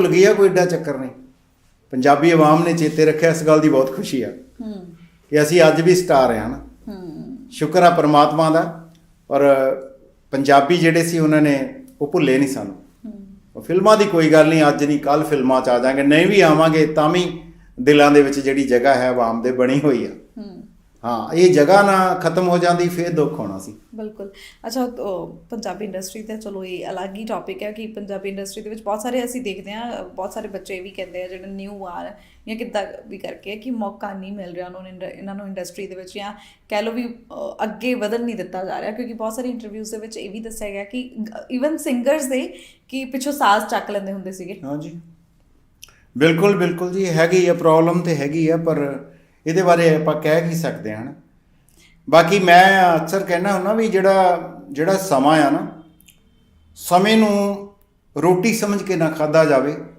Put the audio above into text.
ਭੁੱਲ ਗਈ ਆ ਕੋਈ ਏਡਾ ਚੱਕਰ ਨਹੀਂ। ਪੰਜਾਬੀ ਆਵਾਮ ਨੇ ਚੇਤੇ ਰੱਖਿਆ ਇਸ ਗੱਲ ਦੀ ਬਹੁਤ ਖੁਸ਼ੀ ਆ। ਹੂੰ। ਕਿ ਅਸੀਂ ਅੱਜ ਵੀ ਸਟਾਰ ਹਾਂ ਨਾ ਹੂੰ। ਸ਼ੁਕਰ ਆ ਪਰਮਾਤਮਾ ਦਾ ਔਰ ਪੰਜਾਬੀ ਜਿਹੜੇ ਸੀ ਉਹਨਾਂ ਨੇ ਉਹ ਭੁੱਲੇ ਨਹੀਂ ਸਾਨੂੰ। ਉਹ ਫਿਲਮਾਂ ਦੀ ਕੋਈ ਗੱਲ ਨਹੀਂ ਅੱਜ ਨਹੀਂ ਕੱਲ ਫਿਲਮਾਂ 'ਚ ਆ ਜਾਾਂਗੇ ਨਹੀਂ ਵੀ ਆਵਾਂਗੇ ਤਾਂ ਵੀ ਦਿਲਾਂ ਦੇ ਵਿੱਚ ਜਿਹੜੀ ਜਗ੍ਹਾ ਹੈ ਆਵਾਮ ਦੇ ਬਣੀ ਹੋਈ ਆ। ਹੂੰ ਇਹ ਜਗ੍ਹਾ ਨਾ ਖਤਮ ਹੋ ਜਾਂਦੀ ਫੇਰ ਦੁੱਖ ਹੋਣਾ ਸੀ। ਬਿਲਕੁਲ। ਅੱਛਾ ਪੰਜਾਬੀ ਇੰਡਸਟਰੀ ਤੇ ਚਲੋ ਇਹ ਅਲੱਗ ਹੀ ਟੌਪਿਕ ਹੈ ਕਿ ਪੰਜਾਬੀ ਇੰਡਸਟਰੀ ਦੇ ਵਿੱਚ ਬਹੁਤ ਸਾਰੇ ਅਸੀਂ ਦੇਖਦੇ ਹਾਂ ਬਹੁਤ ਸਾਰੇ ਬੱਚੇ ਇਹ ਵੀ ਕਹਿੰਦੇ ਆ ਜਿਹੜੇ ਨਿਊ ਆ ਰਹੇ ਜਾਂ ਕਿੱਦਾਂ ਵੀ ਕਰਕੇ ਕਿ ਮੌਕਾ ਨਹੀਂ ਮਿਲ ਰਿਹਾ ਉਹਨਾਂ ਨੂੰ ਇਹਨਾਂ ਨੂੰ ਇੰਡਸਟਰੀ ਦੇ ਵਿੱਚ ਜਾਂ ਕਹਿ ਲਓ ਵੀ ਅੱਗੇ ਵਧਣ ਨਹੀਂ ਦਿੱਤਾ ਜਾ ਰਿਹਾ ਕਿਉਂਕਿ ਬਹੁਤ ਸਾਰੀ ਇੰਟਰਵਿਊਜ਼ ਦੇ ਵਿੱਚ ਇਹ ਵੀ ਦੱਸਿਆ ਗਿਆ ਕਿ ਇਵਨ ਸਿੰਗਰਸ ਦੇ ਕਿ ਪਿੱਛੋਂ ਸਾਜ਼ ਚੱਕ ਲੈਂਦੇ ਹੁੰਦੇ ਸੀਗੇ। ਹਾਂਜੀ। ਬਿਲਕੁਲ ਬਿਲਕੁਲ ਜੀ ਹੈਗੀ ਆ ਪ੍ਰੋਬਲਮ ਤੇ ਹੈਗੀ ਆ ਪਰ ਇਹਦੇ ਬਾਰੇ ਆਪਾਂ ਕਹਿ ਕੀ ਸਕਦੇ ਹਾਂ ਬਾਕੀ ਮੈਂ ਅਕਸਰ ਕਹਿਣਾ ਹੁੰਦਾ ਵੀ ਜਿਹੜਾ ਜਿਹੜਾ ਸਮਾਂ ਆ ਨਾ, ਸਮੇਂ ਨੂੰ ਰੋਟੀ ਸਮਝ ਕੇ ਨਾ ਖਾਦਾ ਜਾਵੇ।